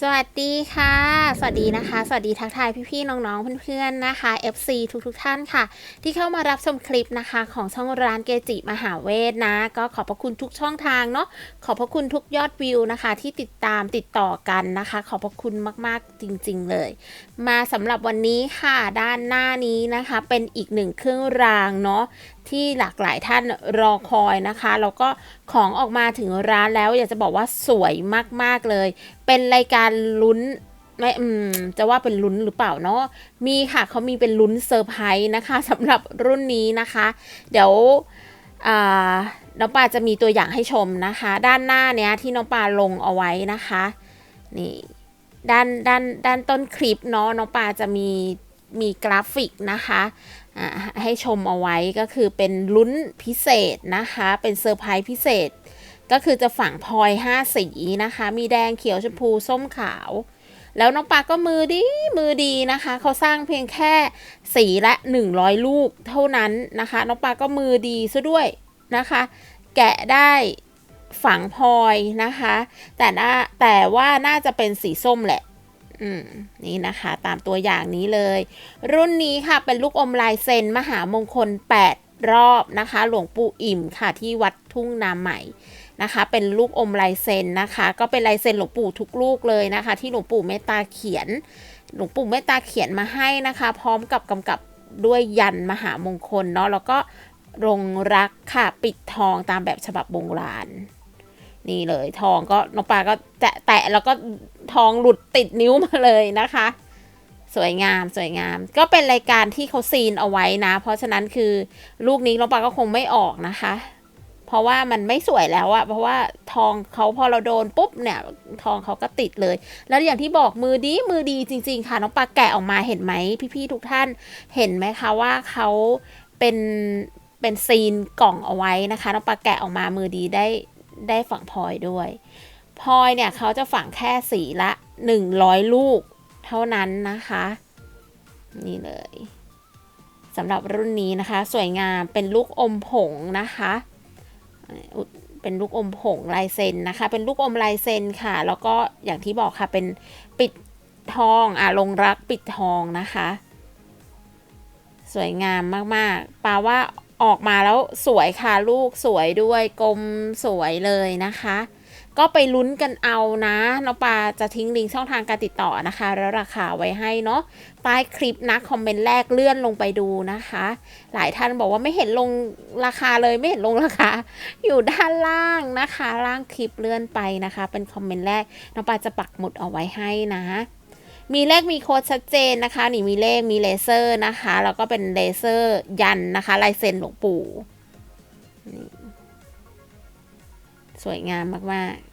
สวัสดีค่ะ สวัสดีนะคะ สวัสดีทักทายพี่ๆน้องๆเพื่อนๆนะคะ FC ทุกๆท่านค่ะ ที่เข้ามารับชมคลิปนะคะ ของช่องร้านเกจิมหาเวทนะ ก็ขอบพระคุณทุกช่องทางเนาะขอบพระคุณทุกยอดวิวนะคะ ที่ติดตามติดต่อกันนะคะ ขอบพระคุณมากๆจริงๆเลย มาสำหรับวันนี้ค่ะด้านหน้านี้นะคะ เป็นอีกหนึ่งเครื่องรางเนาะที่หลากหลายท่านรอคอยนะคะแล้วก็ของออกมาถึงร้านแล้วอยากจะบอกว่าสวยมากๆเลยเป็นรายการลุ้นไม่อืมจะว่าเป็นลุ้นหรือเปล่าเนาะมีค่ะเขามีเป็นลุ้นเซอร์ไพรส์นะคะสำหรับรุ่นนี้นะคะ เดี๋ยวน้องปาจะมีตัวอย่างให้ชมนะคะ ด้านหน้าเนี้ยที่น้องปาลงเอาไว้นะคะนี่ด้านด้านด้านต้นคลิปเนาะน้องปาจะมีมีกราฟิกนะคะให้ชมเอาไว้ก็คือเป็นลุ้นพิเศษนะคะ เป็นเซอร์ไพรส์พิเศษ ก็คือจะฝังพลอย 5 สีนะคะ มีแดงเขียวชมพูส้มขาว แล้วน้องปาก็มือดีมือดีนะคะ เขาสร้างเพียงแค่สีละ 100 ลูกเท่านั้นนะคะ น้องปาก็มือดีซะด้วยนะคะ แกะได้ฝังพลอยนะคะ แต่น่าแต่ว่าน่าจะเป็นสีส้มแหละอืมนี่นะคะตามตัวอย่างนี้เลย รุ่นนี้ค่ะเป็นลูกอมลายเซนมหามงคล 8 รอบนะคะ หลวงปู่อิ่มค่ะที่วัด ทุ่งนาใหม่นะคะ เป็นลูกอมลายเซ็นนะคะ ก็เป็นลายเซ็นหลวงปู่ทุกลูกเลยนะคะ ที่หลวงปู่เมตตาเขียน หลวงปู่เมตตาเขียนมาให้นะคะ พร้อมกับกำกับด้วยยันมหามงคลเนาะแล้วก็รงรักค่ะปิดทองตามแบบฉบับโบราณนี่เลยทองก็น้องปลาก็แตะแตะแล้วก็ทองหลุดติดนิ้วมาเลยนะคะ สวยงามสวยงาม ก็เป็นรายการที่เขาซีนเอาไว้นะ เพราะฉะนั้นคือลูกนี้น้องปลาก็คงไม่ออกนะคะ เพราะว่ามันไม่สวยแล้วอะเพราะว่าทองเขาพอเราโดนปุ๊บเนี่ย ทองเขาก็ติดเลย แล้วอย่างที่บอกมือดีมือดีจริง ๆ ค่ะ น้องปลาแกะออกมาเห็นไหมพี่ๆทุกท่านเห็นไหมคะว่าเขาเป็นเป็นซีนกล่องเอาไว้นะคะน้องปลาแกะออกมามือดีได้ได้ฝังพลอยด้วยพลอยเนี่ยเขาจะฝังแค่สีละ 100 ลูกเท่านั้นนะคะ นี่เลยสำหรับรุ่นนี้นะคะ สวยงามเป็นลูกอมผงนะคะ เป็นลูกอมผงลายเซ็นนะคะ เป็นลูกอมลายเซ็นค่ะ แล้วก็อย่างที่บอกค่ะเป็นปิดทองอะลงรักปิดทองนะคะ สวยงามมากๆปาว่าออกมาแล้วสวยค่ะลูกสวยด้วยกลมสวยเลยนะคะ ก็ไปลุ้นกันเอานะน้องปาจะทิ้งลิงก์ช่องทางการติดต่อนะคะ แล้วราคาไว้ให้เนาะใต้คลิปนะคอมเมนต์แรกเลื่อนลงไปดูนะคะ หลายท่านบอกว่าไม่เห็นลงราคาเลยไม่เห็นลงราคา อยู่ด้านล่างนะคะ ล่างคลิปเลื่อนไปนะคะ เป็นคอมเมนต์แรกน้องปาจะปักหมุดเอาไว้ให้นะมีเลขมีโค้ดชัดเจนนะคะนี่มีเลขมีเลเซอร์นะคะ แล้วก็เป็นเลเซอร์ยันนะคะลายเซ็นหลวงปู่นี่ สวยงามมากๆ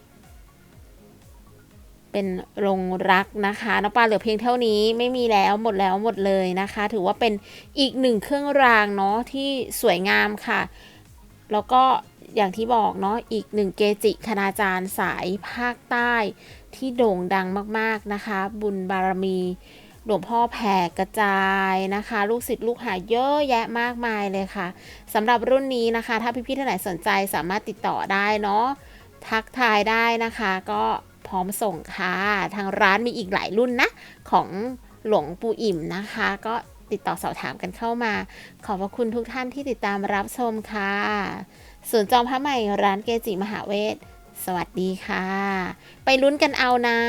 เป็นรงรักนะคะน้องปลาเหลือเพียงเท่านี้ไม่มีแล้วหมดแล้วหมดเลยนะคะ ถือว่าเป็นอีกหนึ่งเครื่องรางเนาะที่สวยงามค่ะ แล้วก็อย่างที่บอกเนาะอีกหนึ่งเกจิคณาจารย์สายภาคใต้ที่โด่งดังมากๆนะคะ บุญบารมี หลวงพ่อแผ่กระจายนะคะ ลูกศิษย์ลูกหาเยอะแยะมากมายเลยค่ะสำหรับรุ่นนี้นะคะ ถ้าพี่ๆท่านไหนสนใจสามารถติดต่อได้เนาะทักทายได้นะคะ ก็พร้อมส่งค่ะ ทางร้านมีอีกหลายรุ่นนะ ของหลวงปู่อิ่มนะคะ ก็ติดต่อสอบถามกันเข้ามา ขอบพระคุณทุกท่านที่ติดตามรับชมค่ะส่วนจอมพระใหม่ร้านเกจิมหาเวท สวัสดีค่ะ ไปลุ้นกันเอานะ